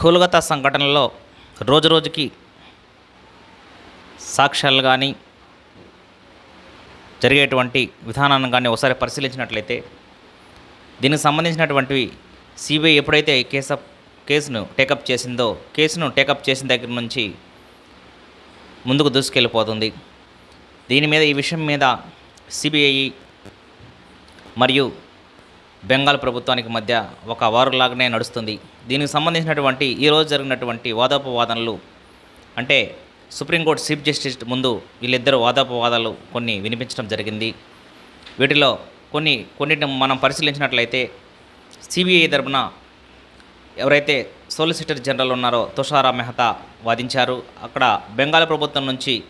కోల్కతా సంఘటనలో రోజురోజుకి సాక్ష్యాలు కానీ జరిగేటువంటి విధానాన్ని కానీ ఒకసారి పరిశీలించినట్లయితే దీనికి సంబంధించినటువంటివి సిబిఐ ఎప్పుడైతే కేసు కేసును టేకప్ చేసిందో కేసును టేకప్ చేసిన దగ్గర నుంచి ముందుకు దూసుకెళ్ళిపోతుంది. దీని మీద ఈ విషయం మీద సిబిఐ మరియు బెంగాల్ ప్రభుత్వానికి మధ్య ఒక వారులాగానే నడుస్తుంది. దీనికి సంబంధించినటువంటి ఈరోజు జరిగినటువంటి వాదోపవాదనలు అంటే సుప్రీంకోర్టు చీఫ్ జస్టిస్ ముందు వీళ్ళిద్దరు వాదోపవాదాలు కొన్ని వినిపించడం జరిగింది. వీటిలో కొన్ని కొన్నిటిని మనం పరిశీలించినట్లయితే సిబిఐ తరపున ఎవరైతే సోలిసిటర్ జనరల్ ఉన్నారో తుషారా మెహతా వాదించారు. అక్కడ బెంగాల్ ప్రభుత్వం నుంచి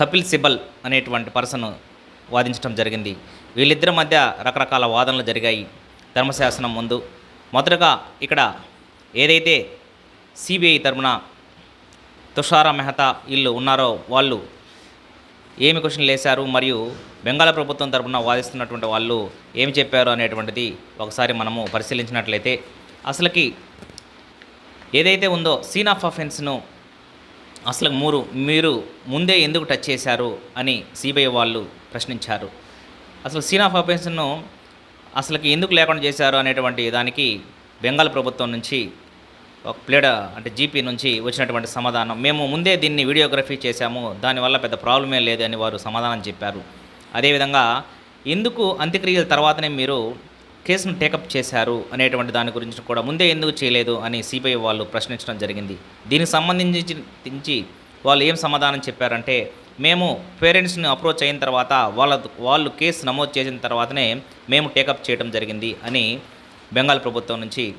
కపిల్ సిబల్ అనేటువంటి పర్సన్ వాదించడం జరిగింది. వీళ్ళిద్దరి మధ్య రకరకాల వాదనలు జరిగాయి ధర్మశాసనం ముందు. మొదటగా ఇక్కడ ఏదైతే సిబిఐ తరపున తుషారా మెహతా వీళ్ళు ఉన్నారో వాళ్ళు ఏమి క్వశ్చన్లు వేశారు మరియు బెంగాల్ ప్రభుత్వం తరపున వాదిస్తున్నటువంటి వాళ్ళు ఏమి చెప్పారు అనేటువంటిది ఒకసారి మనము పరిశీలించినట్లయితే అసలుకి ఏదైతే ఉందో సీన్ ఆఫ్ అఫెన్స్ను అసలు మూరు మీరు ముందే ఎందుకు టచ్ చేశారు అని సిబిఐ వాళ్ళు ప్రశ్నించారు. అసలు సీన్ ఆఫ్ అఫెన్స్ను అసలుకి ఎందుకు లేకుండా చేశారు అనేటువంటి దానికి బెంగాల్ ప్రభుత్వం నుంచి ఒక ప్లేడ అంటే జీపీ నుంచి వచ్చినటువంటి సమాధానం. మేము ముందే దీన్ని వీడియోగ్రఫీ చేశాము దానివల్ల పెద్ద ప్రాబ్లమే లేదు అని వారు సమాధానం చెప్పారు. అదేవిధంగా ఎందుకు అంత్యక్రియల తర్వాతనే మీరు కేసును టేకప్ చేశారు అనేటువంటి దాని గురించి కూడా ముందే ఎందుకు చేయలేదు అని సిబిఐ వాళ్ళు ప్రశ్నించడం జరిగింది. దీనికి సంబంధించి వాళ్ళు ఏం సమాధానం చెప్పారంటే మేము పేరెంట్స్ని అప్రోచ్ అయిన తర్వాత వాళ్ళ వాళ్ళు కేసు నమోదు చేసిన తర్వాతనే మేము టేకప్ చేయడం జరిగింది అని బెంగాల్ ప్రభుత్వం నుంచి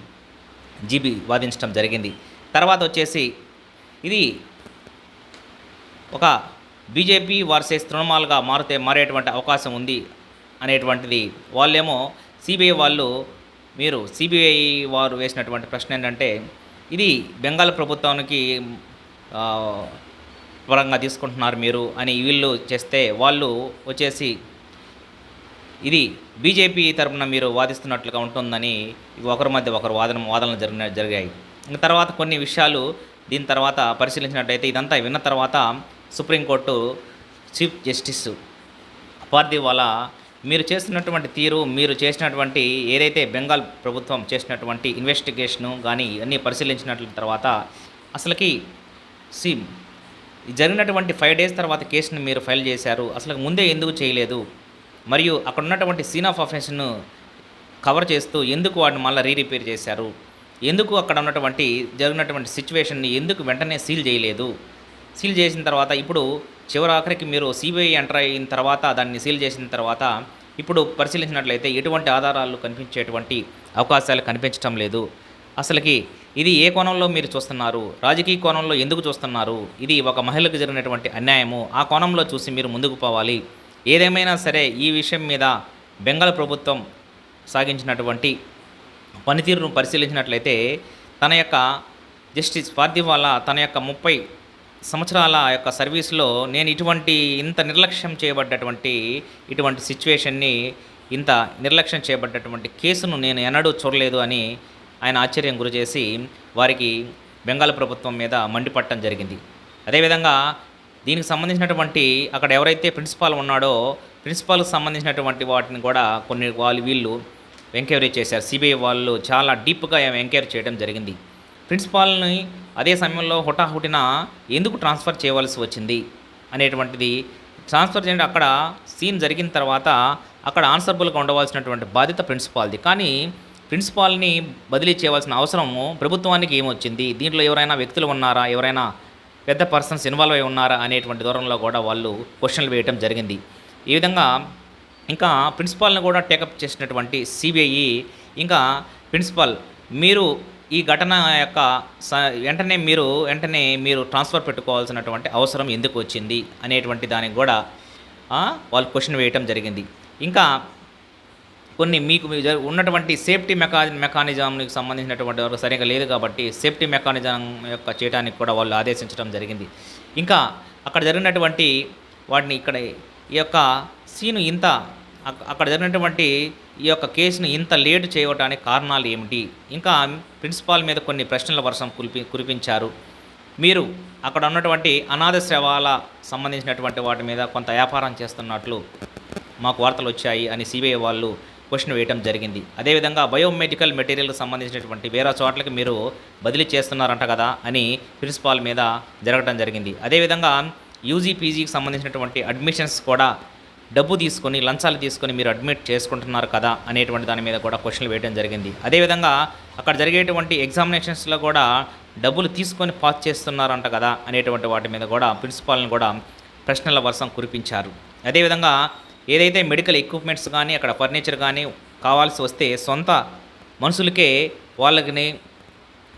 జీబీ వాదించడం జరిగింది. తర్వాత వచ్చేసి ఇది ఒక బీజేపీ వర్సెస్ తృణమాలుగా మారితే మారేటువంటి అవకాశం ఉంది అనేటువంటిది. వాళ్ళేమో సిబిఐ వాళ్ళు మీరు సిబిఐ వారు వేసినటువంటి ప్రశ్న ఏంటంటే ఇది బెంగాల్ ప్రభుత్వానికి పరంగా తీసుకుంటున్నారు మీరు అని వీళ్ళు చేస్తే వాళ్ళు వచ్చేసి ఇది బీజేపీ తరపున మీరు వాదిస్తున్నట్లుగా ఉంటుందని ఒకరి మధ్య ఒకరు వాదన వాదనలు జరిగిన జరిగాయి. ఇంకా తర్వాత కొన్ని విషయాలు దీని తర్వాత పరిశీలించినట్టయితే ఇదంతా విన్న తర్వాత సుప్రీంకోర్టు చీఫ్ జస్టిస్ పార్దీవాలా మీరు చేస్తున్నటువంటి తీరు మీరు చేసినటువంటి ఏదైతే బెంగాల్ ప్రభుత్వం చేసినటువంటి ఇన్వెస్టిగేషను కానీ అన్నీ పరిశీలించినట్ల తర్వాత అసలుకి సి జరిగినటువంటి ఫైవ్ డేస్ తర్వాత కేసును మీరు ఫైల్ చేశారు. అసలు ముందే ఎందుకు చేయలేదు? మరియు అక్కడ ఉన్నటువంటి సీన్ ఆఫ్ అఫెన్స్ను కవర్ చేస్తూ ఎందుకు వాటిని మళ్ళీ రీ రిపేర్ చేశారు? ఎందుకు అక్కడ ఉన్నటువంటి జరిగినటువంటి సిచ్యువేషన్ని ఎందుకు వెంటనే సీల్ చేయలేదు? సీల్ చేసిన తర్వాత ఇప్పుడు చివరి ఆఖరికి మీరు సిబిఐ ఎంటర్ అయిన తర్వాత దాన్ని సీల్ చేసిన తర్వాత ఇప్పుడు పరిశీలించినట్లయితే ఎటువంటి ఆధారాలు కనిపించేటువంటి అవకాశాలు కనిపించడం లేదు. అసలుకి ఇది ఏ కోణంలో మీరు చూస్తున్నారు? రాజకీయ కోణంలో ఎందుకు చూస్తున్నారు? ఇది ఒక మహిళకు జరిగినటువంటి అన్యాయము. ఆ కోణంలో చూసి మీరు ముందుకు పోవాలి. ఏదేమైనా సరే ఈ విషయం మీద బెంగాల్ ప్రభుత్వం సాగించినటువంటి పనితీరును పరిశీలించినట్లయితే తన యొక్క జస్టిస్ పార్థివాలా తన యొక్క ముప్పై సంవత్సరాల యొక్క సర్వీస్లో నేను ఇటువంటి ఇంత నిర్లక్ష్యం చేయబడ్డటువంటి ఇటువంటి సిచ్యువేషన్ని ఇంత నిర్లక్ష్యం చేయబడ్డటువంటి కేసును నేను ఎన్నడూ చూడలేదు అని ఆయన ఆశ్చర్యం గురి చేసి వారికి బెంగాల్ ప్రభుత్వం మీద మండిపట్టడం జరిగింది. అదేవిధంగా దీనికి సంబంధించినటువంటి అక్కడ ఎవరైతే ప్రిన్సిపాల్ ఉన్నాడో ప్రిన్సిపాల్కి సంబంధించినటువంటి వాటిని కూడా కొన్ని వాళ్ళు వీళ్ళు ఎంక్వైరీ చేశారు. సిబిఐ వాళ్ళు చాలా డీప్గా ఎంక్వైరీ చేయడం జరిగింది. ప్రిన్సిపాల్ని అదే సమయంలో హుటాహుటిన ఎందుకు ట్రాన్స్ఫర్ చేయవలసి వచ్చింది అనేటువంటిది ట్రాన్స్ఫర్ చేయడం అక్కడ సీన్ జరిగిన తర్వాత అక్కడ ఆన్సర్బుల్గా ఉండవలసినటువంటి బాధ్యత ప్రిన్సిపాల్ది. కానీ ప్రిన్సిపాల్ని బదిలీ చేయవలసిన అవసరము ప్రభుత్వానికి ఏమొచ్చింది? దీంట్లో ఎవరైనా వ్యక్తులు ఉన్నారా? ఎవరైనా పెద్ద పర్సన్స్ ఇన్వాల్వ్ అయి ఉన్నారా? అనేటువంటి దూరంలో కూడా వాళ్ళు క్వశ్చన్లు వేయటం జరిగింది. ఈ విధంగా ఇంకా ప్రిన్సిపాల్ని కూడా టేకప్ చేసినటువంటి సిబిఐ ఇంకా ప్రిన్సిపాల్ మీరు ఈ ఘటన యొక్క స- వెంటనే మీరు వెంటనే మీరు ట్రాన్స్ఫర్ పెట్టుకోవాల్సినటువంటి అవసరం ఎందుకు వచ్చింది? అనేటువంటి దానికి కూడా వాళ్ళు క్వశ్చన్ వేయటం జరిగింది. ఇంకా కొన్ని మీకు మీ ఉన్నటువంటి సేఫ్టీ మెకా మెకానిజంకి సంబంధించినటువంటి వరకు సరిగా లేదు కాబట్టి సేఫ్టీ మెకానిజం యొక్క చేయడానికి కూడా వాళ్ళు ఆదేశించడం జరిగింది. ఇంకా అక్కడ జరిగినటువంటి వాటిని ఇక్కడ ఈ యొక్క సీను ఇంత అక్కడ జరిగినటువంటి ఈ యొక్క కేసును ఇంత లేటు చేయడానికి కారణాలు ఏమిటి? ఇంకా ప్రిన్సిపాల్ మీద కొన్ని ప్రశ్నల వర్షం కురిపి కురిపించారు. మీరు అక్కడ ఉన్నటువంటి అనాథ శవాల సంబంధించినటువంటి వాటి మీద కొంత వ్యాపారం చేస్తున్నట్లు మాకు వార్తలు వచ్చాయి అని సిబిఐ వాళ్ళు క్వశ్చన్ వేయడం జరిగింది. అదేవిధంగా బయోమెడికల్ మెటీరియల్కి సంబంధించినటువంటి వేరే చోట్లకి మీరు బదిలీ చేస్తున్నారంట కదా అని ప్రిన్సిపాల్ మీద జరగడం జరిగింది. అదేవిధంగా యూజీ పీజీకి సంబంధించినటువంటి అడ్మిషన్స్ కూడా డబ్బు తీసుకొని లంచాలు తీసుకొని మీరు అడ్మిట్ చేసుకుంటున్నారు కదా అనేటువంటి దాని మీద కూడా క్వశ్చన్లు వేయడం జరిగింది. అదేవిధంగా అక్కడ జరిగేటువంటి ఎగ్జామినేషన్స్లో కూడా డబ్బులు తీసుకొని పాస్ చేస్తున్నారంట కదా అనేటువంటి వాటి మీద కూడా ప్రిన్సిపాల్ని కూడా ప్రశ్నల వర్షం కురిపించారు. అదేవిధంగా ఏదైతే మెడికల్ ఎక్విప్మెంట్స్ కానీ అక్కడ ఫర్నిచర్ కానీ కావాల్సి వస్తే సొంత మనుషులకే వాళ్ళకి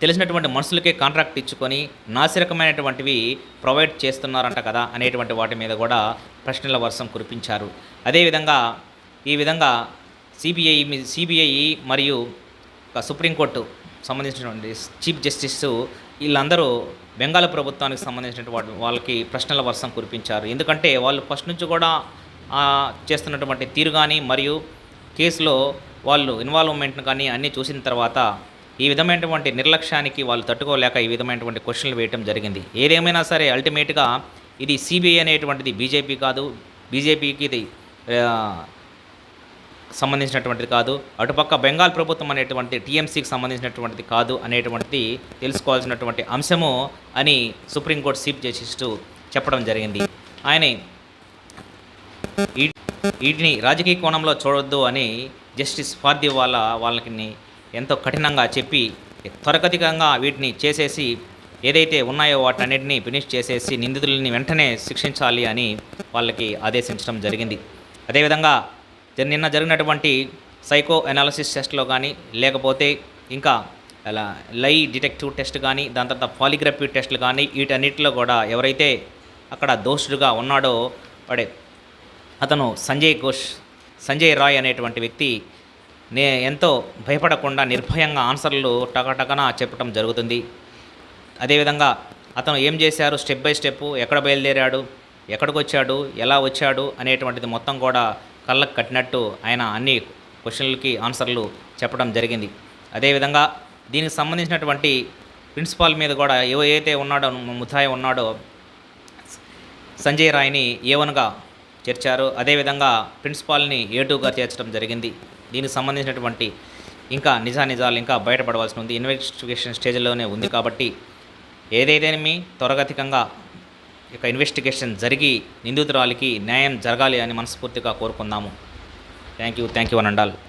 తెలిసినటువంటి మనుషులకే కాంట్రాక్ట్ ఇచ్చుకొని నాసిరకమైనటువంటివి ప్రొవైడ్ చేస్తున్నారంట కదా అనేటువంటి వాటి మీద కూడా ప్రశ్నల వర్షం కురిపించారు. అదేవిధంగా ఈ విధంగా సిబిఐ సిబిఐ మరియు సుప్రీంకోర్టు సంబంధించినటువంటి చీఫ్ జస్టిస్ వీళ్ళందరూ బెంగాల్ ప్రభుత్వానికి సంబంధించినటువంటి వాళ్ళకి ప్రశ్నల వర్షం కురిపించారు. ఎందుకంటే వాళ్ళు ఫస్ట్ నుంచి కూడా చేస్తున్నటువంటి తీరు కానీ మరియు కేసులో వాళ్ళు ఇన్వాల్వ్మెంట్ కానీ అన్నీ చూసిన తర్వాత ఈ విధమైనటువంటి నిర్లక్ష్యానికి వాళ్ళు తట్టుకోలేక ఈ విధమైనటువంటి క్వశ్చన్లు వేయటం జరిగింది. ఏదేమైనా సరే అల్టిమేట్గా ఇది సిబిఐ అనేటువంటిది బీజేపీ కాదు. బీజేపీకి ఇది సంబంధించినటువంటిది కాదు. అటుపక్క బెంగాల్ ప్రభుత్వం అనేటువంటి టీఎంసీకి సంబంధించినటువంటిది కాదు అనేటువంటిది తెలుసుకోవాల్సినటువంటి అంశము అని సుప్రీంకోర్టు చీఫ్ జస్టిస్ చెప్పడం జరిగింది. ఆయన వీటిని రాజకీయ కోణంలో చూడొద్దు అని జస్టిస్ ఫార్ది వాళ్ళ వాళ్ళకి ఎంతో కఠినంగా చెప్పి త్వరగతికంగా వీటిని చేసేసి ఏదైతే ఉన్నాయో వాటన్నిటిని ఫినిష్ చేసేసి నిందితులని వెంటనే శిక్షించాలి అని వాళ్ళకి ఆదేశించడం జరిగింది. అదేవిధంగా నిన్న జరిగినటువంటి సైకో అనాలిసిస్ టెస్ట్లో కానీ లేకపోతే ఇంకా అలా లై డిటెక్టివ్ టెస్ట్ కానీ దాని తర్వాత పాలిగ్రఫీ టెస్ట్లు కానీ వీటన్నిటిలో కూడా ఎవరైతే అక్కడ దోషుడుగా ఉన్నాడో వాడే అతను సంజయ్ ఘోష్ సంజయ్ రాయ్ అనేటువంటి వ్యక్తి నే ఎంతో భయపడకుండా నిర్భయంగా ఆన్సర్లు టకటకన చెప్పడం జరుగుతుంది. అదేవిధంగా అతను ఏం చేశారు? స్టెప్ బై స్టెప్ ఎక్కడ బయలుదేరాడు? ఎక్కడికి వచ్చాడు ఎలా వచ్చాడు? అనేటువంటిది మొత్తం కూడా కళ్ళకు కట్టినట్టు ఆయన అన్ని క్వశ్చన్లకి ఆన్సర్లు చెప్పడం జరిగింది. అదేవిధంగా దీనికి సంబంధించినటువంటి ప్రిన్సిపాల్ మీద కూడా ఏవైతే ఉన్నాడో ముథాయి ఉన్నాడో సంజయ్ రాయ్ని ఏవన్గా చేర్చారు. అదేవిధంగా ప్రిన్సిపాల్ని ఏటుగా చేర్చడం జరిగింది. దీనికి సంబంధించినటువంటి ఇంకా నిజానిజాలు ఇంకా బయటపడవలసి ఉంది. ఇన్వెస్టిగేషన్ స్టేజ్లోనే ఉంది కాబట్టి ఏదైతేనేమి త్వరగతికంగా ఇక ఇన్వెస్టిగేషన్ జరిగి నిందితురాలికి న్యాయం జరగాలి అని మనస్ఫూర్తిగా కోరుకుందాము. Thank you. థ్యాంక్ యూ అని